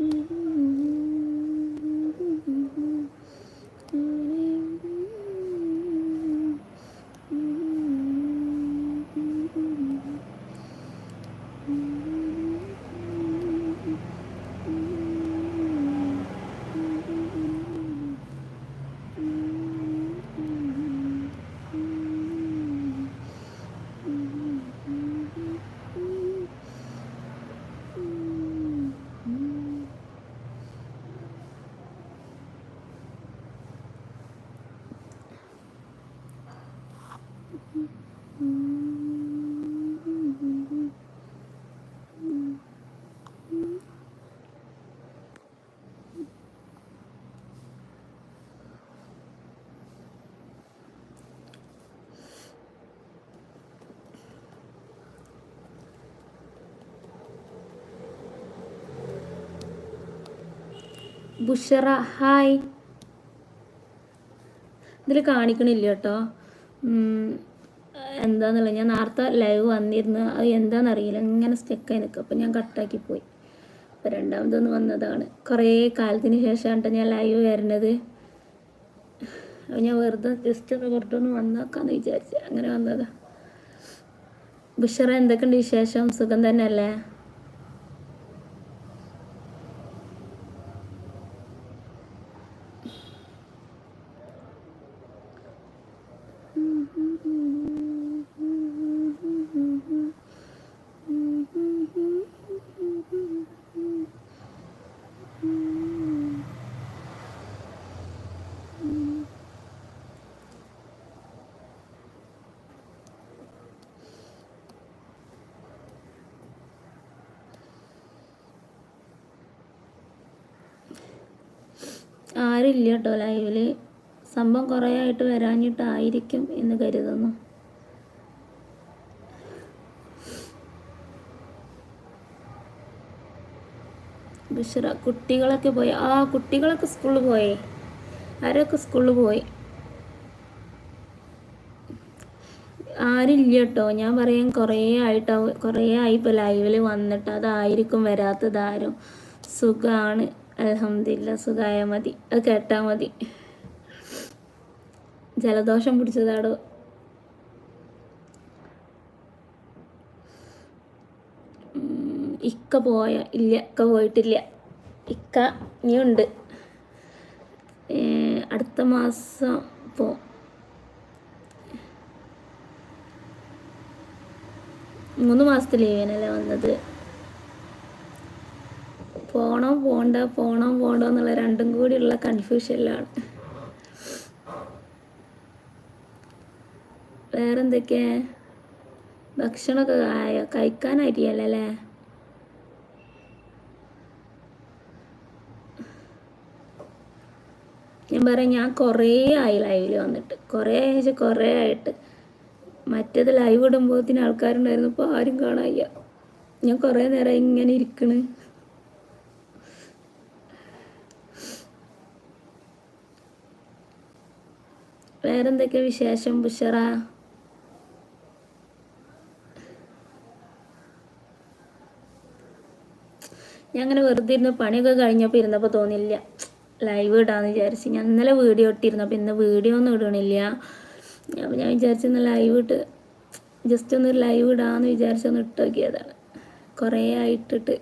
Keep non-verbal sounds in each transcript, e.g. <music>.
Mm-hmm. Bushra hi. ഇതിൽ കാണിക്കണില്ല കേട്ടോ. എന്താണെന്നുള്ളത് ഞാൻ നേരത്തെ ലൈവ് വന്നിരുന്നു അത് എന്താണെന്നറിയില്ല ഇങ്ങനെ സ്റ്റെക്കായി നിൽക്കും അപ്പോൾ ഞാൻ കട്ടാക്കി പോയി. അപ്പോൾ രണ്ടാമതൊന്ന് വന്നതാണ്. കുറേ കാലത്തിന് ശേഷമാണ് ഞാൻ ലൈവ് വരുന്നത്. അപ്പോൾ ഞാൻ വെറുതെ ജസ്റ്റ് ഒന്ന് വെറുതെ ഒന്ന് വന്നേക്കാന്ന് വിചാരിച്ചു. അങ്ങനെ വന്നതാണ് ബുഷറ എന്തൊക്കെയുണ്ട് വിശേഷം? സുഖം തന്നെ അല്ലേ ആരില്ല കേട്ടോ ലൈവിൽ സംഭവം കുറേ ആയിട്ട് വരാഞ്ഞിട്ടായിരിക്കും എന്ന് കരുതുന്നു. ബിഷറ കുട്ടികളൊക്കെ പോയി. ആ കുട്ടികളൊക്കെ സ്കൂളിൽ പോയി. ആരൊക്കെ സ്കൂളിൽ പോയി? ആരില്ല കേട്ടോ ഞാൻ പറയാൻ കുറേ ആയിട്ട് കുറേ ആയി ഇപ്പോൾ ലൈവിൽ വന്നിട്ട്. അതായിരിക്കും വരാത്തതാരും. സുഖമാണ് അലഹമില്ല സുഖമായ മതി. അത് കേട്ടാൽ മതി. ജലദോഷം പിടിച്ചതാടോ ഇക്ക പോയ ഇല്ല ഇക്ക പോയിട്ടില്ല. ഇക്ക ഇനിയുണ്ട്. അടുത്ത മാസം പോ. മൂന്ന് മാസത്തെ ലീവിനല്ലേ വന്നത്? പോണോ പോണ്ട പോണോ പോണ്ടോ എന്നുള്ള രണ്ടും കൂടിയുള്ള കൺഫ്യൂഷനിലാണ് വേറെന്തൊക്കെയാ ഭക്ഷണമൊക്കെ ആയോ കഴിക്കാനായിട്ടില്ല അല്ലേ? ഞാൻ പറയാം ഞാൻ കുറേ ആയി ലൈവിൽ വന്നിട്ട്. കുറേ ആഴ്ച കുറേ ആയിട്ട്. മറ്റേത് ലൈവ് ഇടുമ്പോഴത്തിന് ആൾക്കാരുണ്ടായിരുന്നു ഇപ്പോൾ ആരും കാണായ്യ ഞാൻ കുറേ നേരം ഇങ്ങനെ ഇരിക്കണ്. വേറെന്തൊക്കെയാ വിശേഷം ബുഷറ? ഞാൻ അങ്ങനെ വെറുതെ ഇരുന്ന് പണിയൊക്കെ കഴിഞ്ഞപ്പോൾ ഇരുന്നപ്പോൾ തോന്നില്ല ലൈവ് ഇടാന്ന് വിചാരിച്ച്. ഞാൻ ഇന്നലെ വീഡിയോ ഇട്ടിരുന്നപ്പോൾ ഇന്ന് വീഡിയോ ഒന്നും ഇടണില്ല. അപ്പോൾ ഞാൻ വിചാരിച്ച ഇന്ന് ലൈവ് ഇട്ട് ജസ്റ്റ് ഒന്ന് ലൈവ് ഇടാന്ന് വിചാരിച്ചൊന്ന് ഇട്ട് നോക്കിയതാണ്. കുറേ ആയിട്ടിട്ട്.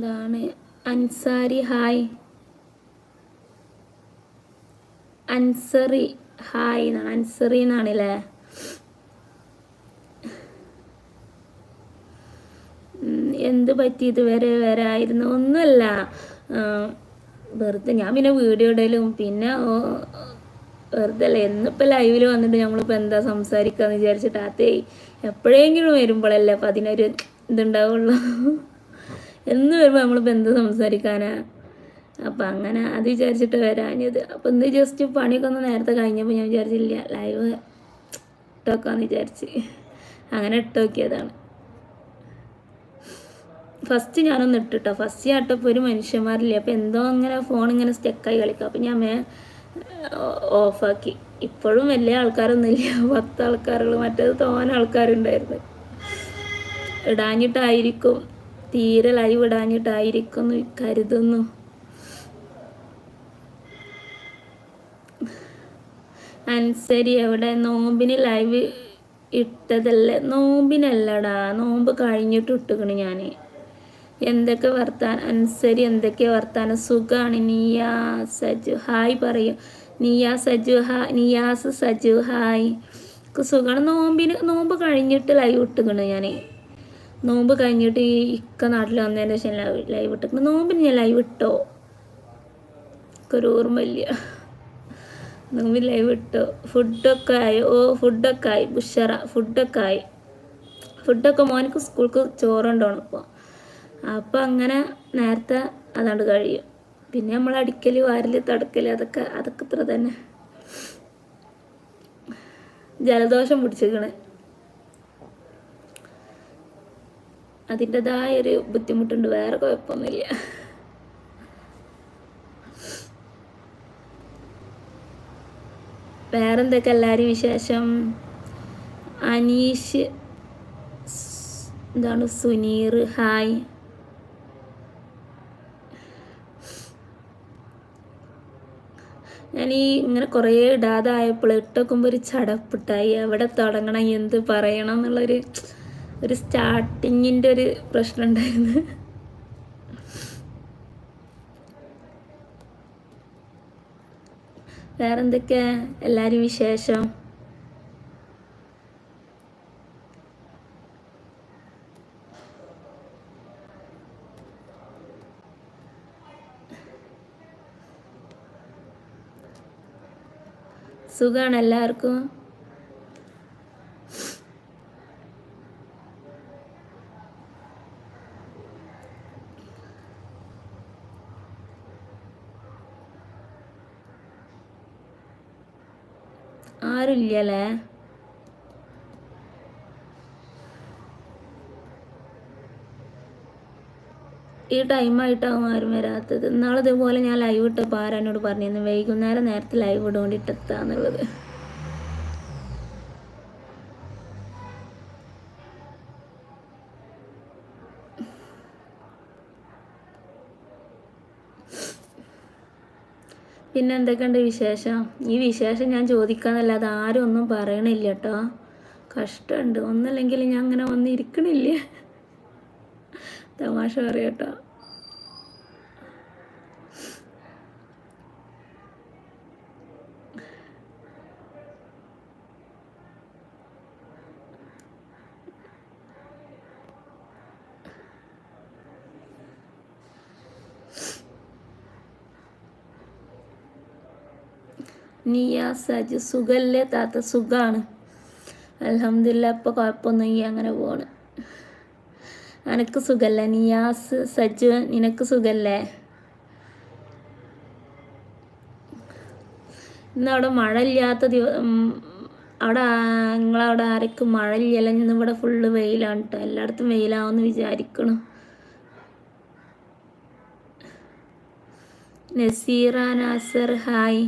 ഇതാണ് അൻസാരി ഹായ്. അൻസറി ഹായ് എന്നാണ്. അൻസറി എന്നാണല്ലേ എന്ത് പറ്റി ഇതുവരെ? വരായിരുന്നു? ഒന്നുമല്ല. വെറുതെ ഞാൻ പിന്നെ വീഡിയോ ഇടലും. പിന്നെ വെറുതെ അല്ല? എന്നിപ്പോൾ ലൈവിൽ വന്നിട്ട് നമ്മളിപ്പോൾ എന്താ സംസാരിക്കാന്ന് വിചാരിച്ചിട്ട് അതേ എപ്പോഴെങ്കിലും വരുമ്പോഴല്ലേ അപ്പം അതിനൊരു ഇതുണ്ടാവുള്ളൂ. എന്ന് വരുമ്പോൾ നമ്മൾ എന്ത് സംസാരിക്കാനാ? അപ്പം അങ്ങനെ അത് വിചാരിച്ചിട്ട് വരാഞ്ഞത്. അപ്പം ഇന്ന് ജസ്റ്റ് പണിയൊക്കെ ഒന്ന് നേരത്തെ കഴിഞ്ഞപ്പോൾ ഞാൻ വിചാരിച്ചില്ല ലൈവ് ഇട്ടോക്കാന്ന് വിചാരിച്ച്. അങ്ങനെ ഇട്ടോക്കിയതാണ്. ഫസ്റ്റ് ഞാനൊന്ന് ഇട്ടിട്ടോ. ഫസ്റ്റ് ഇട്ടപ്പോൾ ഒരു മനുഷ്യന്മാരില്ല? അപ്പം എന്തോ അങ്ങനെ ഫോൺ ഇങ്ങനെ സ്റ്റെക്കായി കളിക്കുക അപ്പം ഞാൻ മേ ഓഫാക്കി ഇപ്പോഴും വലിയ ആൾക്കാരൊന്നുമില്ല. <laughs> പത്ത് ആൾക്കാരുള്ളൂ. മറ്റേത് തോന ആൾക്കാരുണ്ടായിരുന്നു. ഇടാഞ്ഞിട്ടായിരിക്കും. തീരെ ലൈവ് ഇടാഞ്ഞിട്ടായിരിക്കുന്നു കരുതുന്നു. അൻസരി എവിടെ? നോമ്പിന് ലൈവ് ഇട്ടതല്ലേ? നോമ്പിനല്ലടാ. നോമ്പ് കഴിഞ്ഞിട്ട് ഇട്ടുക്കണ് ഞാൻ എന്തൊക്കെ വർത്താൻ അനുസരി എന്തൊക്കെ വർത്താനം? സുഖമാണ് നിയാ സജു ഹായ് പറയും. നിയാ സജു ഹാ നിയാസ് സജു ഹായ്. സുഖമാണ് നോമ്പിന് നോമ്പ് കഴിഞ്ഞിട്ട് ലൈവ് ഇട്ടുകണ് ഞാൻ നോമ്പ് കഴിഞ്ഞിട്ട് ഈ ഇക്ക നാട്ടിൽ വന്നതിന് ശേഷം ലൈവ് ലൈവ് നോമ്പിന് ഞാൻ ലൈവ് ഇട്ടോ? ഒരു ഓർമ്മയില്ല. നോമ്പിന് ലൈവ് ഇട്ടോ? ഫുഡൊക്കെ ആയി? ഓ ഫുഡൊക്കെ ആയി. ബുഷറ ഫുഡൊക്കെ ആയി. ഫുഡൊക്കെ മോനക്ക് സ്കൂൾക്ക് ചോറുണ്ടോണം ഇപ്പോൾ അപ്പോൾ അങ്ങനെ നേരത്തെ അതാണ്ട് കഴിയും. പിന്നെ നമ്മൾ അടിക്കൽ വാരൽ തടക്കൽ അതൊക്കെ അതൊക്കെ ഇത്ര തന്നെ. ജലദോഷം പിടിച്ചിരിക്കണ്. അതിന്റെതായ ഒരു ബുദ്ധിമുട്ടുണ്ട്. വേറെ കുഴപ്പമൊന്നുമില്ല. വേറെന്തൊക്കെ എല്ലാവരും വിശേഷം? അനീഷ് എന്താണ്? സുനീർ ഹായ്. ഞാൻ ഈ ഇങ്ങനെ കുറേ ഇടാതായപ്പോൾ ഇട്ടൊക്കുമ്പോൾ ഒരു ചടപ്പിട്ടായി എവിടെ തുടങ്ങണം? എന്ത് പറയണം? എന്നുള്ളൊരു ഒരു സ്റ്റാർട്ടിങ്ങിന്റെ ഒരു പ്രശ്നം ഉണ്ടായിരുന്നു വേറെന്തൊക്കെ? എല്ലാവരും വിശേഷം? സുഖമാണ് എല്ലാവർക്കും? ഈ ടൈമായിട്ടാവും ആരും വരാത്തത്. നാളെ ഇതുപോലെ ഞാൻ ലൈവ് ഇട്ടപ്പോൾ ആരാനോട് പറഞ്ഞിരുന്നു? വൈകുന്നേരം നേരത്തെ ലൈവ് ഇടുകൊണ്ടിട്ടെത്താന്നുള്ളത് പിന്നെ എന്തൊക്കെയുണ്ട് വിശേഷം? ഈ വിശേഷം ഞാൻ ചോദിക്കാന്നല്ലാതെ ആരും ഒന്നും പറയണില്ല കേട്ടോ കഷ്ടമുണ്ട് ഒന്നല്ലെങ്കിൽ ഞാൻ അങ്ങനെ വന്നിരിക്കണില്ല. തമാശ പറയട്ടോ. സുഖല്ലേ താത്ത? സുഖാണ്. അലഹമില്ല ഇപ്പോൾ കുഴപ്പമൊന്നും അങ്ങനെ പോണ്. അനക്ക് സുഖല്ലേ? നിയാസ് സജു നിനക്ക് സുഖല്ലേ? ഇന്ന് അവിടെ മഴ ഇല്ലാത്ത ദിവസം അവിടെ നിങ്ങളവിടെ ആർക്കും മഴ ഇല്ലല്ലോ ഇന്ന് ഇവിടെ ഫുള്ള് വെയിലാണ് കേട്ടോ എല്ലായിടത്തും വെയിലാവുമെന്ന് വിചാരിക്കണം. നസീറ നാസർ ഹായ്.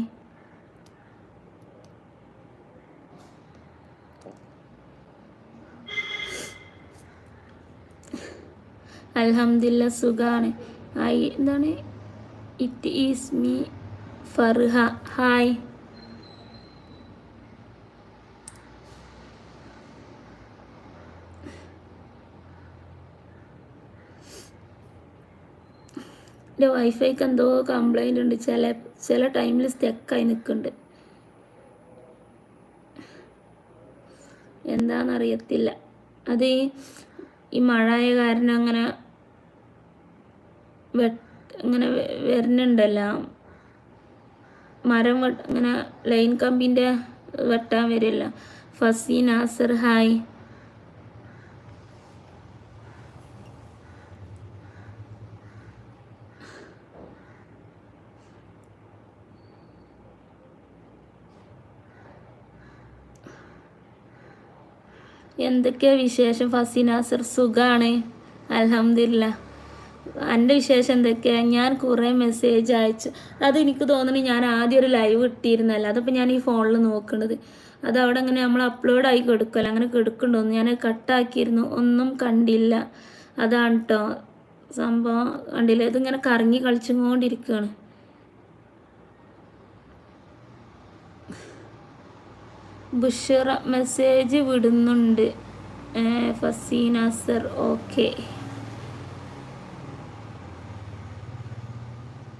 അൽഹംദില്ല സുഖാണ്. ഹായ് എന്താണ്? It is me Farha. Hi. എന്റെ വൈഫൈക്ക് എന്തോ കംപ്ലൈന്റ് ഉണ്ട്. ചില ചില ടൈമിൽ സ്റ്റെക്കായി നിൽക്കുന്നുണ്ട് എന്താണെന്നറിയത്തില്ല അത് ഈ മഴയായ കാരണം അങ്ങനെ ഇങ്ങനെ വരുന്നുണ്ടല്ലോ. മരം ഇങ്ങനെ ലൈൻ കമ്പിന്റെ വെട്ടാൻ വരില്ല. ഫസി നാസർ ഹായ്. എന്തൊക്കെയാ വിശേഷം? ഫസീനാസർ സുഖാണ്. അലഹമില്ല എന്റെ വിശേഷം എന്തൊക്കെയാ? ഞാൻ കുറേ മെസ്സേജ് അയച്ചു. അത് എനിക്ക് തോന്നുന്നു ഞാൻ ആദ്യം ഒരു ലൈവ് ഇട്ടിരുന്നല്ലോ? അതിപ്പോൾ ഞാൻ ഈ ഫോണിൽ നോക്കുന്നത് അത് അവിടെ അങ്ങനെ നമ്മൾ അപ്ലോഡ് ആയി കൊടുക്കുമല്ലോ അങ്ങനെ കൊടുക്കണ്ടോന്ന് ഞാൻ കട്ടാക്കിയിരുന്നു. ഒന്നും കണ്ടില്ല. അതാണ് കേട്ടോ സംഭവം. കണ്ടില്ല? ഇതിങ്ങനെ കറങ്ങി കളിച്ചുകൊണ്ടിരിക്കുകയാണ്. ബുഷറ മെസ്സേജ് വിടുന്നുണ്ട്. ഫസീന സർ ഓക്കെ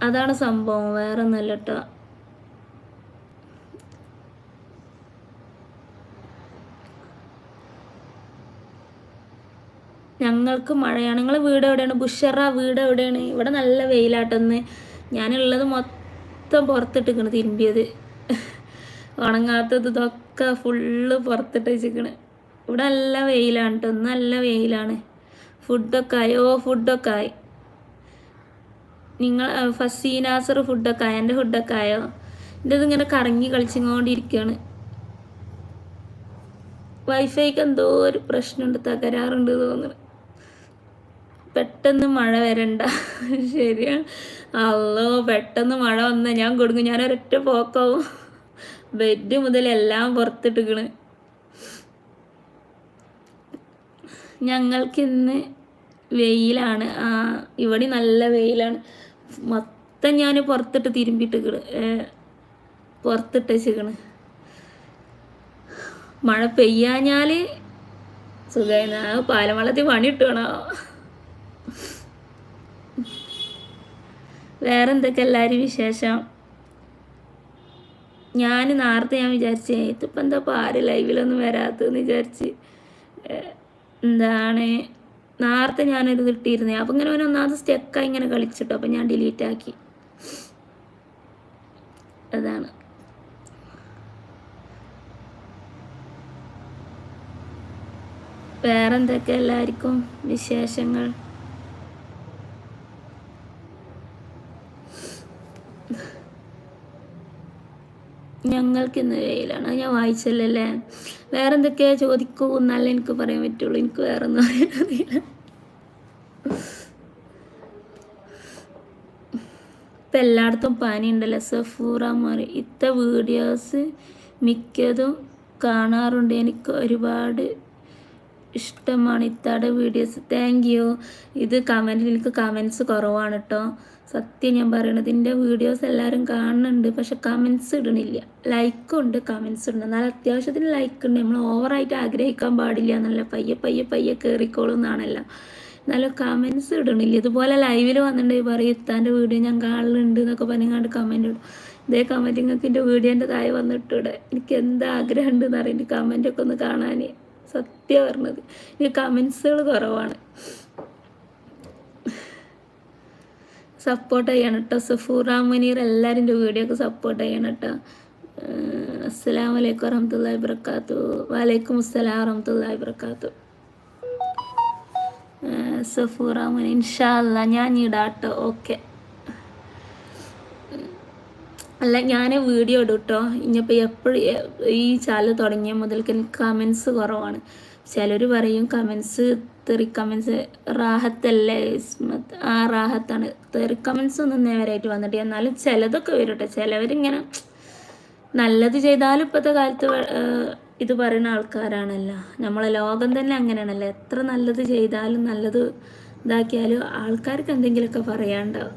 അതാണ് സംഭവം. വേറെ ഒന്നല്ല കേട്ടോ ഞങ്ങൾക്ക് മഴയാണ്. നിങ്ങൾ വീട് എവിടെയാണ്? ബുഷറ വീട് എവിടെയാണ്? ഇവിടെ നല്ല വെയിലാട്ടെന്ന് ഞാനുള്ളത് മൊത്തം പുറത്തിട്ടിക്കണ് തിരുമ്പിയത്. ഉണങ്ങാത്തത് ഇതൊക്കെ ഫുള്ള് പുറത്തിട്ട് വെച്ചിരിക്കണ്. ഇവിടെ നല്ല വെയിലാണ് കേട്ടോ നല്ല വെയിലാണ്. ഫുഡൊക്കെ ആയി. ഓ ഫുഡൊക്കെ ആയി. നിങ്ങൾ ഫസീനാസർ ഫുഡൊക്കെ ആയോ? എന്റെ ഫുഡൊക്കെ ആയോ? എന്റെ ഇതിങ്ങനെ കറങ്ങി കളിച്ചുകൊണ്ടിരിക്കുകയാണ് വൈഫൈക്ക് എന്തോ ഒരു പ്രശ്നമുണ്ട്. തകരാറുണ്ട് തോന്നുന്നു. പെട്ടെന്ന് മഴ വരണ്ട. <laughs> ശരിയാണ്. അല്ലോ പെട്ടെന്ന് മഴ വന്നാൽ ഞാൻ കൊടുക്കും ഞാൻ പോക്കാവും. ബെഡ് മുതൽ എല്ലാം പുറത്തിട്ടിക്കണ്. ഞങ്ങൾക്കിന്ന് വെയിലാണ്. ആ ഇവിടെ നല്ല വെയിലാണ്. മൊത്തം ഞാൻ പുറത്തിട്ട് തിരുമ്പിട്ടിക്കണ്. പുറത്തിട്ട് വെച്ചിക്കണ്. മഴ പെയ്യാഞ്ഞാൽ ആ പാലമളത്തിൽ പണി ഇട്ടുകണോ വേറെന്തൊക്കെ എല്ലാവരും വിശേഷം? ഞാൻ നേരത്തെ ഞാൻ വിചാരിച്ചേ ഇതിപ്പോൾ എന്താ പാര് ലൈവിലൊന്നും വരാത്തതെന്ന് വിചാരിച്ച് എന്താണ് നേരത്തെ ഞാനൊരു ഇട്ടിരുന്നേ. അപ്പം ഇങ്ങനെ അവൻ ഒന്നാമത് സ്റ്റെക്കായി ഇങ്ങനെ കളിച്ചിട്ടോ. അപ്പം ഞാൻ ഡിലീറ്റ് ആക്കി. അതാണ്. വേറെന്തൊക്കെ എല്ലാവർക്കും വിശേഷങ്ങൾ? ഞങ്ങൾക്ക് ഇന്ന് ഞാൻ വായിച്ചല്ലേ വേറെ എന്തൊക്കെയാ ചോദിക്കൂ എന്നാലേ എനിക്ക് പറയാൻ പറ്റുള്ളൂ. എനിക്ക് വേറെ ഒന്നും പറയാൻ അറിയില്ല. ഇപ്പം എല്ലായിടത്തും പനി ഉണ്ടല്ലോ സഫൂറ മാറി. ഇത്ത വീഡിയോസ് മിക്കതും കാണാറുണ്ട്. എനിക്ക് ഒരുപാട് ഇഷ്ടമാണ് ഇത്താടെ വീഡിയോസ്. Thank you. ഇത് കമന്റിൽ എനിക്ക് കമൻസ് കുറവാണ് കേട്ടോ സത്യം ഞാൻ പറയണത്. ഇതിന്റെ വീഡിയോസ് എല്ലാവരും കാണുന്നുണ്ട് പക്ഷെ കമൻസ് ഇടണില്ല. ലൈക്കും ഉണ്ട് കമൻസ് ഉണ്ട്. എന്നാൽ അത്യാവശ്യത്തിന് ലൈക്ക് ഉണ്ട്. നമ്മൾ ഓവറായിട്ട് ആഗ്രഹിക്കാൻ പാടില്ല എന്നല്ല. പയ്യെ പയ്യെ പയ്യെ കയറിക്കോളും എന്നാണല്ലോ. എന്നാലും കമൻസ് ഇടണില്ല. ഇതുപോലെ ലൈവിൽ വന്നിട്ടുണ്ടെങ്കിൽ പറയും ഇത്താന്റെ വീഡിയോ ഞാൻ കാണലുണ്ട് എന്നൊക്കെ പറഞ്ഞാണ്ട് കമന്റ് ഇടും. ഇതേ കമന്റ് നിങ്ങൾക്ക് എന്റെ വീഡിയോന്റെ താഴെ വന്നിട്ടിവിടെ എനിക്ക് എന്താ ആഗ്രഹം ഉണ്ടെന്ന് അറിയാം കമന്റൊക്കെ ഒന്ന് കാണാൻ സത്യം പറഞ്ഞത്. ഈ കമൻസുകൾ കുറവാണ്. സപ്പോർട്ട് ചെയ്യണം കേട്ടോ സഫൂർ മുനീർ എല്ലാവരും വീഡിയോ ഒക്കെ സപ്പോർട്ട് ചെയ്യണം കേട്ടോ അസ്സാം വലൈക്കും വറഹമത്തല്ലാ വർക്കാത്തു വലൈക്കും അസ്സലാം വറഹമത്തല്ലാ വർക്കാത്തു സഫൂറ മുനി ഇൻഷാല്ല ഞാൻ ഇടാട്ടോ ഓക്കെ. അല്ല ഞാൻ വീഡിയോ ഇടും കേട്ടോ ഇനിയിപ്പോൾ എപ്പോഴും ഈ ചാനൽ തുടങ്ങിയ മുതൽക്ക് എനിക്ക് കമൻസ് കുറവാണ്. ചിലർ പറയും കമൻസ് തെറി കമൻസ് റാഹത്തല്ലേ? ഇസ്മത്ത് ആ റാഹത്താണ്. തെറി കമൻസ് ഒന്നും നേരായിട്ട് വന്നിട്ട് എന്നാലും ചിലതൊക്കെ വരട്ടെ. ചിലവരിങ്ങനെ നല്ലത് ചെയ്താലും ഇപ്പോഴത്തെ കാലത്ത് ഇത് പറയുന്ന ആൾക്കാരാണല്ലോ. നമ്മളെ ലോകം തന്നെ അങ്ങനെയാണല്ലോ. എത്ര നല്ലത് ചെയ്താലും നല്ലത് ഇതാക്കിയാലും ആൾക്കാർക്ക് എന്തെങ്കിലുമൊക്കെ പറയാണ്ടാവും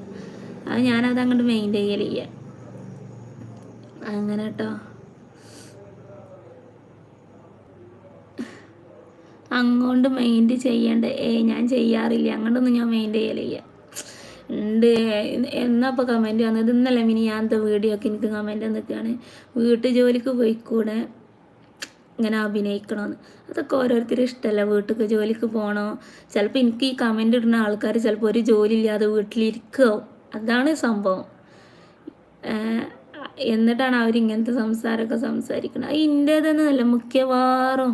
അത് ഞാനത് അങ്ങോട്ട് മെയിന്റെയിൻ ചെയ്യലില്ല. അങ്ങനെ കേട്ടോ അങ്ങോട്ട് മെയിന്റ് ചെയ്യേണ്ട? ഏ ഞാൻ ചെയ്യാറില്ല. അങ്ങോട്ടൊന്നും ഞാൻ മെയിന്റ് ചെയ്യലില്ല. ഉണ്ട്. എന്നാ ഇപ്പോൾ കമന്റ് വന്നത്? ഇന്നലെ മിനി ഞാനത്തെ വീഡിയോ ഒക്കെ എനിക്ക് കമന്റ് നിൽക്കുകയാണ് വീട്ടു ജോലിക്ക് പോയിക്കൂടെ? ഇങ്ങനെ അഭിനയിക്കണമെന്ന് അതൊക്കെ ഓരോരുത്തരും ഇഷ്ടമല്ല വീട്ടിൽ ജോലിക്ക് പോകണോ ചിലപ്പോൾ എനിക്ക് ഈ കമന്റ് ഇടുന്ന ആൾക്കാർ ചിലപ്പോൾ ഒരു ജോലി ഇല്ലാതെ വീട്ടിലിരിക്കുകയോ അതാണ് സംഭവം. എന്നിട്ടാണ് അവരിങ്ങനത്തെ സംസാരമൊക്കെ സംസാരിക്കുന്നത് അത് ഇന്റേതെന്നല്ല മിക്കവാറും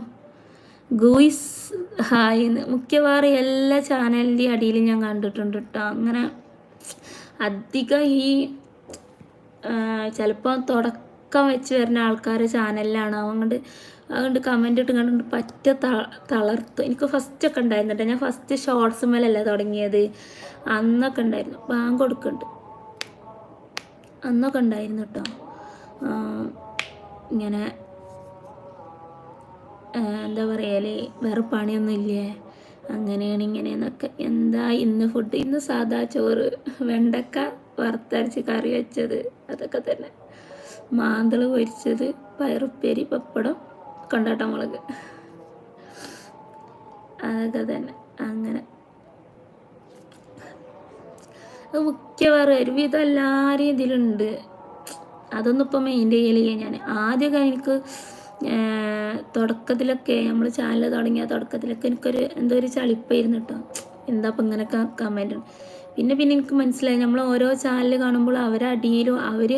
ഗൂയിസ് ഹായ് മിക്കവാറും എല്ലാ ചാനലിന്റെ അടിയിൽ ഞാൻ കണ്ടിട്ടുണ്ട് കേട്ടോ അങ്ങനെ അധികം ഈ ചിലപ്പോൾ തുടക്കം വെച്ച് വരുന്ന ആൾക്കാരെ ചാനലിലാണ്. അതുകൊണ്ട് അതുകൊണ്ട് കമന്റ് ഇട്ട് കണ്ടുകൊണ്ട് പറ്റ തളർത്തു. എനിക്ക് ഫസ്റ്റ് ഒക്കെ ഉണ്ടായിരുന്നു കേട്ടോ ഞാൻ ഫസ്റ്റ് ഷോർട്സ് മേലല്ലേ തുടങ്ങിയത്. അന്നൊക്കെ ഉണ്ടായിരുന്നു. ബാങ്ക് കൊടുക്കുന്നുണ്ട് അന്നൊക്കെ ഉണ്ടായിരുന്നു കേട്ടോ ഇങ്ങനെ എന്താ പറയൽ വേറെ പണിയൊന്നും ഇല്ലേ അങ്ങനെയാണ് ഇങ്ങനെയെന്നൊക്കെ. എന്താ ഇന്ന് ഫുഡ് ഇന്ന് സാധാ ചോറ് വെണ്ടക്ക വറുത്തരച്ച് കറി വെച്ചത് അതൊക്കെ തന്നെ. മാന്തൾ പൊരിച്ചത് പയറുപ്പേരി പപ്പടം കൊണ്ടാട്ട മുളക്. അതൊക്കെ തന്നെ. അങ്ങനെ. മിക്കവാറും ഒരുവിധം എല്ലാ രീതിയിലുണ്ട് അതൊന്നും ഇപ്പം മെയിന്റെ ചെയ്യലില്ല ഞാൻ ആദ്യമൊക്കെ എനിക്ക് തുടക്കത്തിലൊക്കെ നമ്മൾ ചാനൽ തുടങ്ങിയ തുടക്കത്തിലൊക്കെ എനിക്കൊരു എന്തോ ഒരു ചളിപ്പായിരുന്നു കേട്ടോ എന്താ അപ്പം ഇങ്ങനെയൊക്കെ കമന്റ് പിന്നെ പിന്നെ എനിക്ക് മനസ്സിലായി നമ്മൾ ഓരോ ചാനൽ കാണുമ്പോൾ അവരടിയിലും അവർ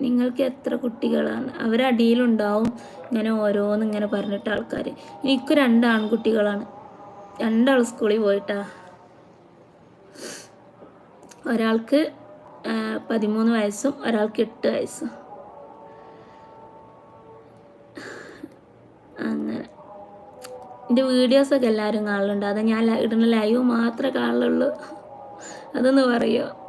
നിങ്ങൾക്ക് എത്ര കുട്ടികളാണ് അവരടിയിലുണ്ടാവും ഇങ്ങനെ ഓരോന്ന് ഇങ്ങനെ പറഞ്ഞിട്ട് ആൾക്കാർ എനിക്ക് രണ്ട് ആൺകുട്ടികളാണ്. രണ്ടാൾ സ്കൂളിൽ പോയിട്ടാ. ഒരാൾക്ക് പതിമൂന്ന് വയസ്സും ഒരാൾക്ക് എട്ട് വയസ്സും. അങ്ങനെ. എന്റെ വീഡിയോസൊക്കെ എല്ലാവരും കാണലുണ്ട്. അത് ഞാൻ ഇടുന്ന ലൈവ് മാത്രമേ കാണലുള്ളൂ. അതൊന്ന് പറയുമോ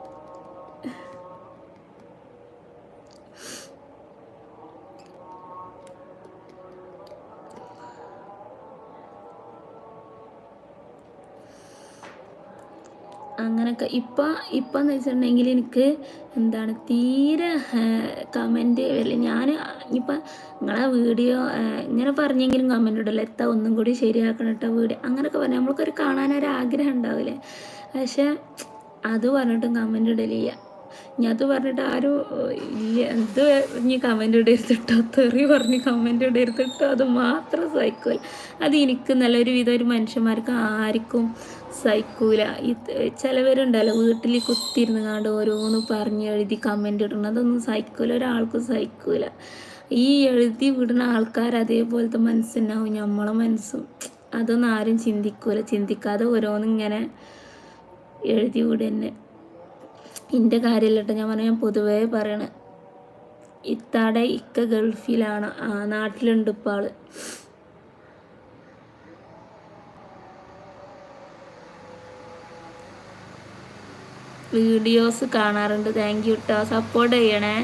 അങ്ങനെയൊക്കെ ഇപ്പം ഇപ്പം എന്ന് വെച്ചിട്ടുണ്ടെങ്കിൽ എനിക്ക് എന്താണ് തീരെ കമന്റ് അല്ല ഞാൻ ഇപ്പം നിങ്ങളെ വീഡിയോ ഇങ്ങനെ പറഞ്ഞെങ്കിലും കമന്റ് ഇടല്ലോ എത്താ ഒന്നും കൂടി ശരിയാക്കണം കേട്ടോ വീഡിയോ. അങ്ങനെയൊക്കെ പറഞ്ഞാൽ നമ്മൾക്കൊരു കാണാനൊരു ആഗ്രഹം ഉണ്ടാവില്ലേ? പക്ഷേ അത് പറഞ്ഞിട്ടും കമന്റ് ഇടലില്ല. ഞാൻ അത് പറഞ്ഞിട്ട് ആരും എന്ത് പറഞ്ഞ് കമന്റ് ഇടരുത്തിട്ടോ തെറി പറഞ്ഞ് കമന്റ് ഇടരുത്തിട്ടോ അത് മാത്രം സഹിക്കൂല. അത് എനിക്ക് നല്ലൊരു വിധം ഒരു മനുഷ്യന്മാർക്ക് ആർക്കും സഹിക്കൂല. ഈ ചിലവരുണ്ടല്ലോ വീട്ടിൽ കുത്തിയിരുന്ന് കണ്ട് ഓരോന്ന് പറഞ്ഞ് എഴുതി കമന്റ് ഇടണം അതൊന്നും സഹിക്കൂല ഒരാൾക്കും സഹിക്കൂല. ഈ എഴുതി വിടുന്ന ആൾക്കാർ അതേപോലത്തെ മനസ്സുണ്ടാവും നമ്മളെ മനസ്സും. അതൊന്നും ആരും ചിന്തിക്കൂല ചിന്തിക്കാതെ ഓരോന്നിങ്ങനെ എഴുതി വിടന്നെ. എന്റെ കാര്യമില്ലട്ടോ ഞാൻ പറഞ്ഞ ഞാൻ പൊതുവേ പറയണേ. ഇത്താടെ ഇക്ക ഗൾഫിലാണ് നാട്ടിലുണ്ട് ഇപ്പോൾ ആൾ വീഡിയോസ് കാണാറുണ്ട്. താങ്ക് യു കേട്ടോ സപ്പോർട്ട് ചെയ്യണേ.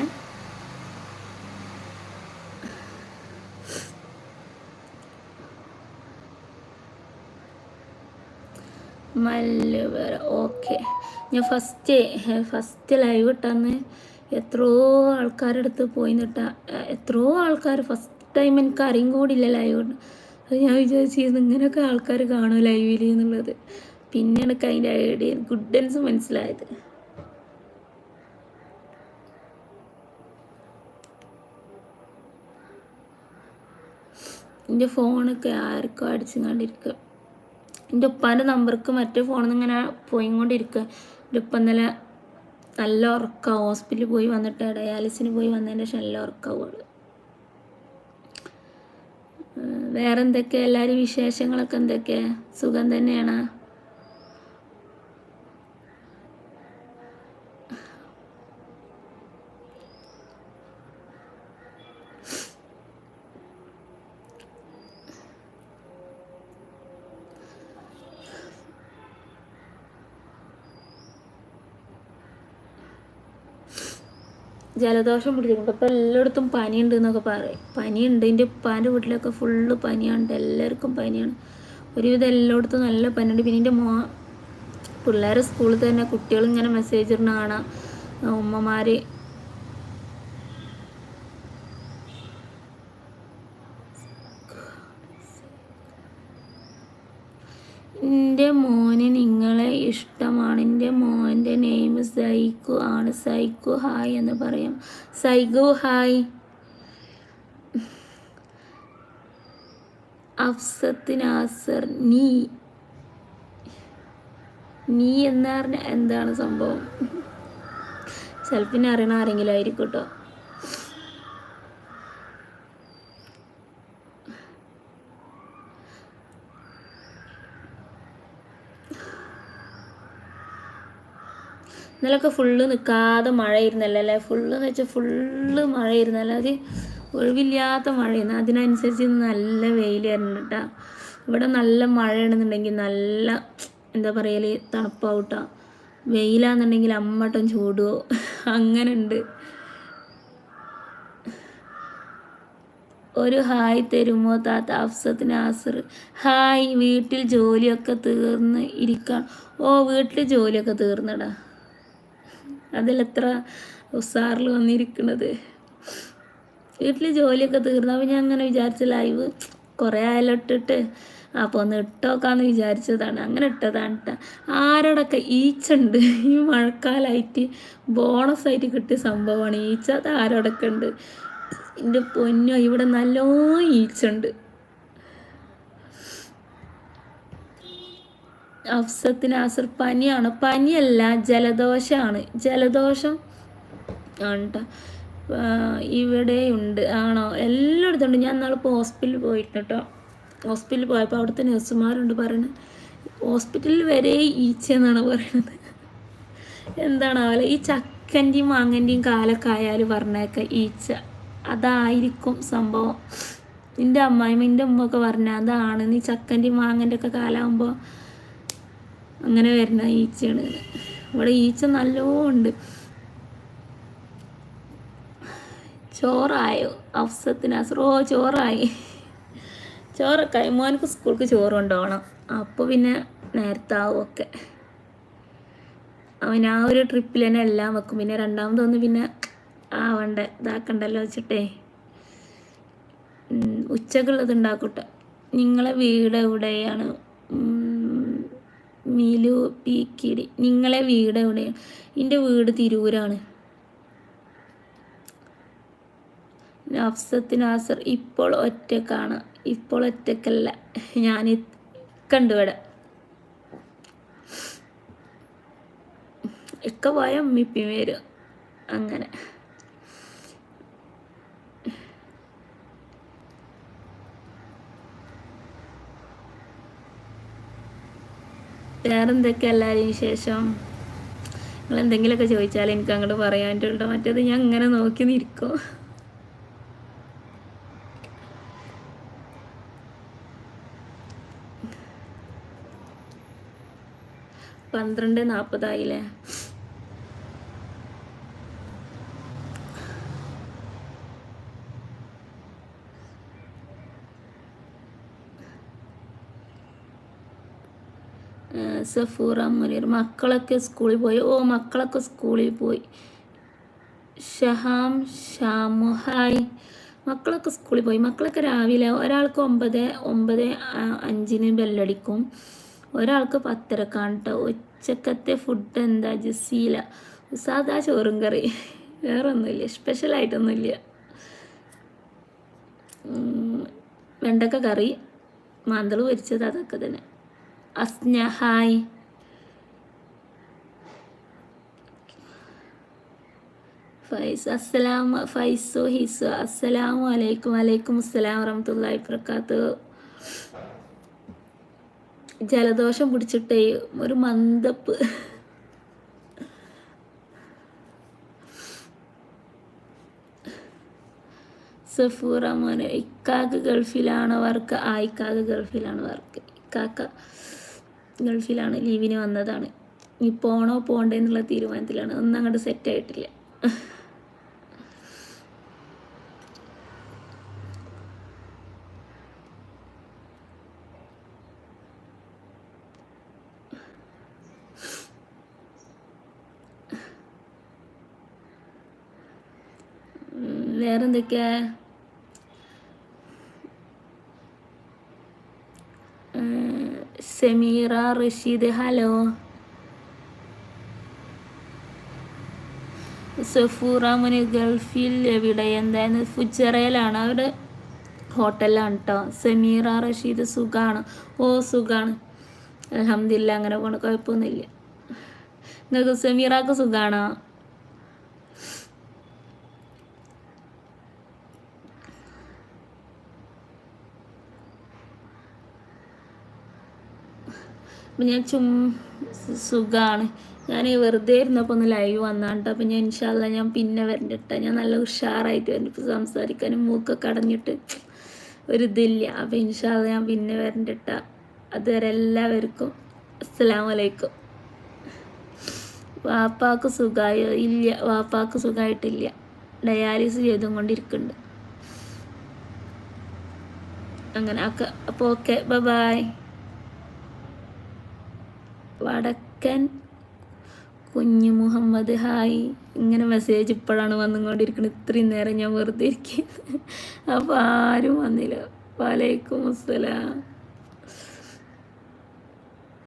മല്ലവര. ഓക്കെ ഞാൻ ഫസ്റ്റ് ഫസ്റ്റ് ലൈവ് ഇട്ടന്ന് എത്രയോ ആൾക്കാരെടുത്ത് പോയി നിട്ട എത്രയോ ആൾക്കാർ ഫസ്റ്റ് ടൈം എനിക്ക് അറിയും കൂടില്ല ലൈവ് അത് ഞാൻ വിചാരിച്ചിരുന്നു ഇങ്ങനെയൊക്കെ ആൾക്കാർ കാണും ലൈവിൽ എന്നുള്ളത്. പിന്നെ എനിക്ക് അതിന്റെ ഐഡിയ ഗുഡൻസ് മനസ്സിലായത്. എന്റെ ഫോണൊക്കെ ആർക്കും അടിച്ചു കണ്ടിരിക്കുക എന്റെ ഉപ്പാന്റെ നമ്പർക്ക് മറ്റേ ഫോണിൽ നിന്ന് ഇങ്ങനെ പോയിക്കൊണ്ടിരിക്കുക എന്റെ ഉപ്പ ഇന്നലെ നല്ല ഉറക്കാവും ഹോസ്പിറ്റലിൽ പോയി വന്നിട്ട് ഡയാലിസിന് പോയി വന്നതിന്റെ ശേഷം നല്ല ഉറക്കാവുള്ളൂ വേറെ എന്തൊക്കെയാണ് എല്ലാവരും വിശേഷങ്ങളൊക്കെ എന്തൊക്കെയാണ് സുഖം തന്നെയാണ്? ജലദോഷം പിടിച്ചിട്ടുണ്ട് ഇപ്പം എല്ലായിടത്തും പനിയുണ്ട് എന്നൊക്കെ പറയും. പനിയുണ്ട്. എന്റെ ഉപ്പാന്റെ വീട്ടിലൊക്കെ ഫുള്ള് പനിയുണ്ട്. എല്ലാവർക്കും പനിയാണ്. ഒരുവിധം എല്ലായിടത്തും നല്ല പനിയുണ്ട്. പിന്നെ എന്റെ മോ പിള്ളേരെ സ്കൂളിൽ തന്നെ കുട്ടികൾ ഇങ്ങനെ മെസ്സേജ് ഇടുന്ന കാണാം. ഉമ്മമാർ എന്റെ മോന് സൈക്കു ആണ്. സൈക്കു ഹായ് എന്ന് പറയാം. സൈഗു ഹായ്. അഫ്സത്ത് നീ. നീ എന്ന് എന്താണ് സംഭവം? <laughs> ചിലപ്പോൾ അറിയണ ആരെങ്കിലും ആയിരിക്കും കേട്ടോ ഇന്നലൊക്കെ ഫുള്ള് നിൽക്കാതെ മഴയിരുന്നല്ലോ അല്ലേ ഫുള്ള് എന്ന് വെച്ചാൽ ഫുള്ള് മഴയിരുന്നല്ലോ? അത് ഒഴിവില്ലാത്ത മഴയാണ് അതിനനുസരിച്ച് നല്ല വെയിൽ കേട്ടോ. ഇവിടെ നല്ല മഴയാണെന്നുണ്ടെങ്കിൽ നല്ല എന്താ പറയൽ തണുപ്പാവട്ടോ. വെയിലാണെന്നുണ്ടെങ്കിൽ അമ്മട്ടം ചൂടുവോ അങ്ങനെ ഉണ്ട് ഒരു ഹായ് തരുമോ താത്ത? അഫ്സത്തിന് ആസർ. ഹായ് വീട്ടിൽ ജോലിയൊക്കെ തീർന്ന് ഇരിക്കാൻ ഓ വീട്ടിൽ ജോലിയൊക്കെ തീർന്നടാ. അതിലെത്ര ഉസാറിൽ വന്നിരിക്കുന്നത് വീട്ടിൽ ജോലിയൊക്കെ തീർന്നു. അപ്പോൾ ഞാൻ അങ്ങനെ വിചാരിച്ച ലൈവ് കുറേ ആയാലും ഇട്ടിട്ട്. അപ്പോൾ ഒന്ന് ഇട്ടോക്കാന്ന് വിചാരിച്ചതാണ്. അങ്ങനെ ഇട്ടതാണ് കേട്ടോ ആരോടൊക്കെ ഈച്ചുണ്ട്? ഈ മഴക്കാലമായിട്ട് ബോണസായിട്ട് കിട്ടിയ സംഭവമാണ്. ഈച്ച അത് ആരോടൊക്കെ ഉണ്ട്? എന്റെ പൊന്നോ ഇവിടെ നല്ലോ ഈച്ചുണ്ട്. അഫ്സത്തിന് ആസർ പനിയാണ്. പനിയല്ല ജലദോഷമാണ് ജലദോഷം ആണ് കേട്ടോ ഇവിടെ ഉണ്ട് ആണോ? എല്ലായിടത്തും ഉണ്ട് ഞാൻ നാളിപ്പോൾ ഹോസ്പിറ്റലിൽ പോയിട്ട് കേട്ടോ. ഹോസ്പിറ്റലിൽ പോയപ്പോൾ അവിടുത്തെ നഴ്സുമാരുണ്ട് പറയുന്നത് ഹോസ്പിറ്റലിൽ വരെ ഈച്ച എന്നാണ് പറയുന്നത് എന്താണാവല്ലേ ഈ ചക്കന്റെയും മാങ്ങന്റെയും കാലൊക്കെ ആയാലും പറഞ്ഞേക്ക ഈച്ച. അതായിരിക്കും സംഭവം. നിന്റെ അമ്മായിമ്മ എന്റെ ഉമ്മ പറഞ്ഞ അതാണ്. നീ ചക്കന്റെയും മാങ്ങന്റെ ഒക്കെ കാലാകുമ്പോൾ അങ്ങനെ വരുന്ന ഈച്ചയാണ്. ഇവിടെ ഈച്ച നല്ലോണം ഉണ്ട് ചോറായോ? അഫ്സത്തിന് അസറോ ചോറായി. ചോറൊക്കെ ആയി. മോനക്ക് സ്കൂൾക്ക് ചോറ് കൊണ്ടുപോകണം. അപ്പോൾ പിന്നെ നേരത്തെ ആവും ഒക്കെ. അവൻ ആ ഒരു ട്രിപ്പിൽ തന്നെ എല്ലാം വെക്കും. പിന്നെ രണ്ടാമതൊന്ന് പിന്നെ ആവണ്ട? ഇതാക്കണ്ടല്ലോ വെച്ചിട്ടേ. ഉച്ചക്കുള്ളത് ഉണ്ടാക്കട്ടെ നിങ്ങളെ വീട് എവിടെയാണ് മിലു പി കിടി. നിങ്ങളെ വീട് എവിടെയാണ് എന്റെ വീട് തിരൂരാണ്. നഫ്സത്ത് നാസർ. ഇപ്പോൾ ഒറ്റക്കാണ്. ഇപ്പോൾ ഒറ്റക്കല്ല. ഞാൻ കണ്ടുവിടെ ഒക്കെ പോയ ഉമ്മിപ്പി വരും. അങ്ങനെ. വേറെന്തൊക്കെ എല്ലാവരും വിശേഷം? നിങ്ങൾ എന്തെങ്കിലുമൊക്കെ ചോദിച്ചാൽ എനിക്ക് അങ്ങോട്ട് പറ്റുള്ളൂ മറ്റേത് ഞാൻ ഇങ്ങനെ നോക്കി നിൽക്കും. പന്ത്രണ്ട് നാൽപ്പതായില്ലേ? സഫൂറ മുനീർ. മക്കളൊക്കെ സ്കൂളിൽ പോയി. ഓ മക്കളൊക്കെ സ്കൂളിൽ പോയി. ഷഹാം ഷാമു ഹായ്. മക്കളൊക്കെ സ്കൂളിൽ പോയി. മക്കളൊക്കെ രാവിലെ ഒരാൾക്ക് ഒമ്പത് ഒമ്പത് അഞ്ചിന് ബെല്ലടിക്കും. ഒരാൾക്ക് പത്തരക്കാണ് കേട്ടോ ഉച്ചക്കത്തെ ഫുഡ് എന്താ? ജസീല. സാധാ ചോറും കറി. വേറെ ഒന്നുമില്ല സ്പെഷ്യലായിട്ടൊന്നുമില്ല വെണ്ടക്ക കറി മാന്തൾ പൊരിച്ചത് അതൊക്കെ തന്നെ. അസ്ന ഹായ് ഫൈസ് അസ്സലാം ഫൈസു ഹിസു അസ്സലാമു അലൈക്കും വലൈക്കും അസ്സലാം വറഹ്മത്തുള്ളാഹി വർക്കാത്തു ജലദോഷം പിടിച്ചിട്ടേ ഒരു മന്ദപ്പ്. സഫൂറ മോനെ ഇക്കാക്ക് ഗൾഫിലാണ് വർക്ക് ആ ഇക്കാക്ക് ഗൾഫിലാണ് വർക്ക് ഇക്കാക്ക ഗൾഫിലാണ് ലീവിന് വന്നതാണ്. ഇനി പോണോ പോണ്ടേ എന്നുള്ള തീരുമാനത്തിലാണ്. ഒന്നും അങ്ങോട്ട് സെറ്റായിട്ടില്ല വേറെന്തൊക്കെയാ? സെമീറ റഷീദ് ഹലോ. സഫൂറ മുനി ഗൾഫിൽ എവിടെ? എന്തായാലും ഫുജറയിലാണ്. അവിടെ ഹോട്ടലിലാണ് കേട്ടോ സെമീറ റഷീദ് സുഖമാണ് ഓ സുഖമാണ് അലഹമില്ല അങ്ങനെ പോണ. കുഴപ്പമൊന്നുമില്ല. നിങ്ങൾക്ക് സെമീറക്ക് സുഖമാണോ അപ്പം ഞാൻ ചും സുഖമാണ് ഞാൻ വെറുതെ ഇരുന്നപ്പോൾ ഒന്ന് ലൈവ് വന്നാണ്ട് അപ്പം ഞാൻ ഇൻഷാല്ല ഞാൻ പിന്നെ വരണ്ടിട്ട ഞാൻ നല്ല ഉഷാറായിട്ട് വരണ്ട. ഇപ്പം സംസാരിക്കാനും മൂക്കൊക്കെ അടഞ്ഞിട്ട് ഒരു ഇതില്ല അപ്പം ഇൻഷാല്ല ഞാൻ പിന്നെ വരണ്ടിട്ട അതുവരെ എല്ലാവർക്കും അസ്സലാമു അലൈക്കും. വാപ്പാക്ക് സുഖമായോ ഇല്ല. വാപ്പാക്ക് സുഖമായിട്ടില്ല ഡയാലിസ് ചെയ്തും കൊണ്ടിരിക്കുന്നുണ്ട് അങ്ങനെ. ഒക്കെ അപ്പോൾ ഓക്കെ ബൈ വടക്കൻ കുഞ്ഞു മുഹമ്മദ് ഹായ്. ഇങ്ങനെ മെസ്സേജ് ഇപ്പോഴാണ് വന്നുകൊണ്ടിരിക്കുന്നത് ഇത്രയും നേരം ഞാൻ വെറുതെ ഇരിക്കുന്നത് അപ്പോൾ ആരും വന്നില്ല. വലൈക്കും അസ്സലാം